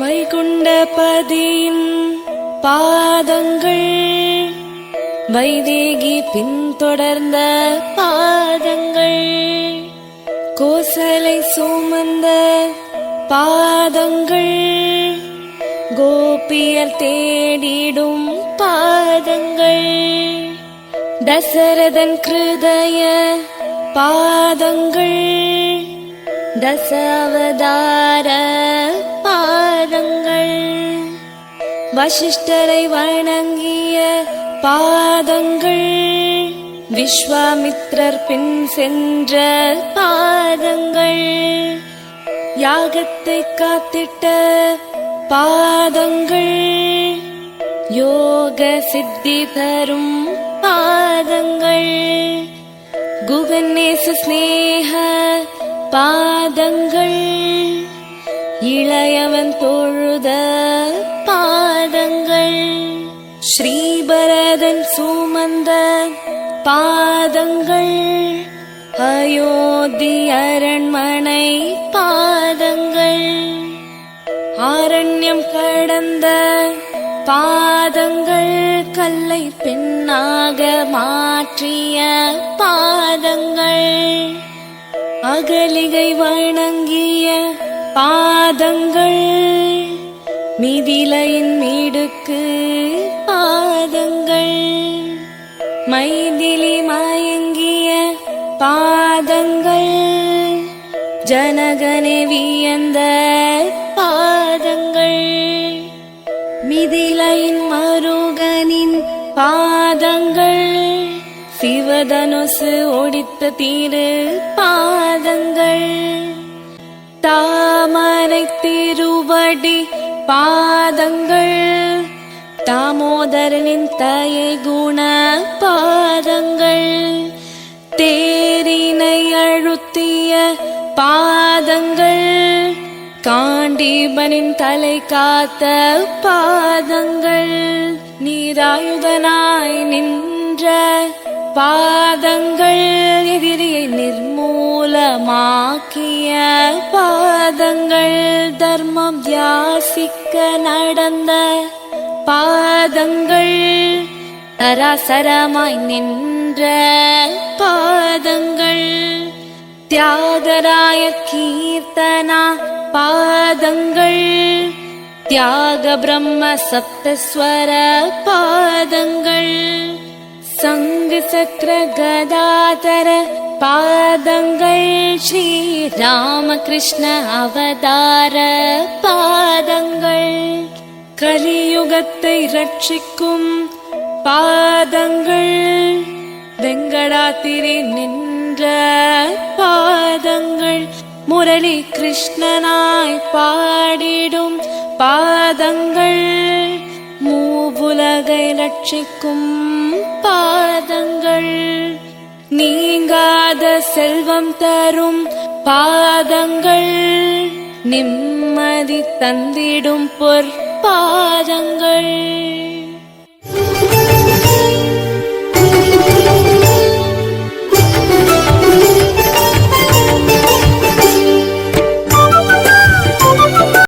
வைகுண்டபதியின் பாதங்கள். வைதேகி பின்தொடர்ந்த பாதங்கள். கோசலை சுமந்த பாதங்கள். கோபியர் தேடிடும் பாதங்கள். தசரதன் கிருதய பாதங்கள். தசாவதார வசிஷ்டரை வணங்கிய பாதங்கள் விஸ்வாமித்ரர் பின் சென்ற பாதங்கள். யாகத்தை காத்திட்ட பாதங்கள். யோக சித்தி தரும் பாதங்கள். குகநேச ஸ்நேக பாதங்கள். இளையவன் தொழுத ஸ்ரீபரதன் சுமந்த பாதங்கள் அயோத்தி அரண்மனை பாதங்கள். ஆரண்யம் கடந்த பாதங்கள் கல்லை பெண்ணாக மாற்றிய பாதங்கள். அகலிகை வணங்கிய பாதங்கள் மிதிலையின் மீடுக்கு பாதங்கள். மைதிலி மயங்கிய பாதங்கள். ஜனகனே வியந்த பாதங்கள். மிதிலையின் மருகனின் பாதங்கள். சிவதனுசு ஒடித்த தீரு பாதங்கள். தாமரை திருவடி பாதங்கள். தாமோதரனின் தயை குண பாதங்கள் தேரினை அழுத்திய பாதங்கள் காண்டீபனின் தலை காத்த பாதங்கள் நீராயுதனாய் நின்ற பாதங்கள் எதிரியை நிர்மூலமாக்கிய பாதங்கள் தர்மம் யாசிக்க நடந்த பாதங்கள் சராசரமாய் நின்ற பாதங்கள் தியாகராய கீர்த்தனா பாதங்கள் தியாக பிரம்ம சப்தஸ்வர பாதங்கள் சங்கு சக்கர கதாதர பாதங்கள் ஸ்ரீ ராமகிருஷ்ண அவதார பாதங்கள் கலியுகத்தை ரட்சிக்கும் பாதங்கள் வெங்கடாத்திரி நின்ற பாதங்கள் முரளி கிருஷ்ணனாய் பாடிடும் பாதங்கள் மூவுலகை ரட்சிக்கும் பாதங்கள் நீங்காத செல்வம் தரும் பாதங்கள் நிம்மதி தந்திடும் பொற் പാദങ്ങൾ.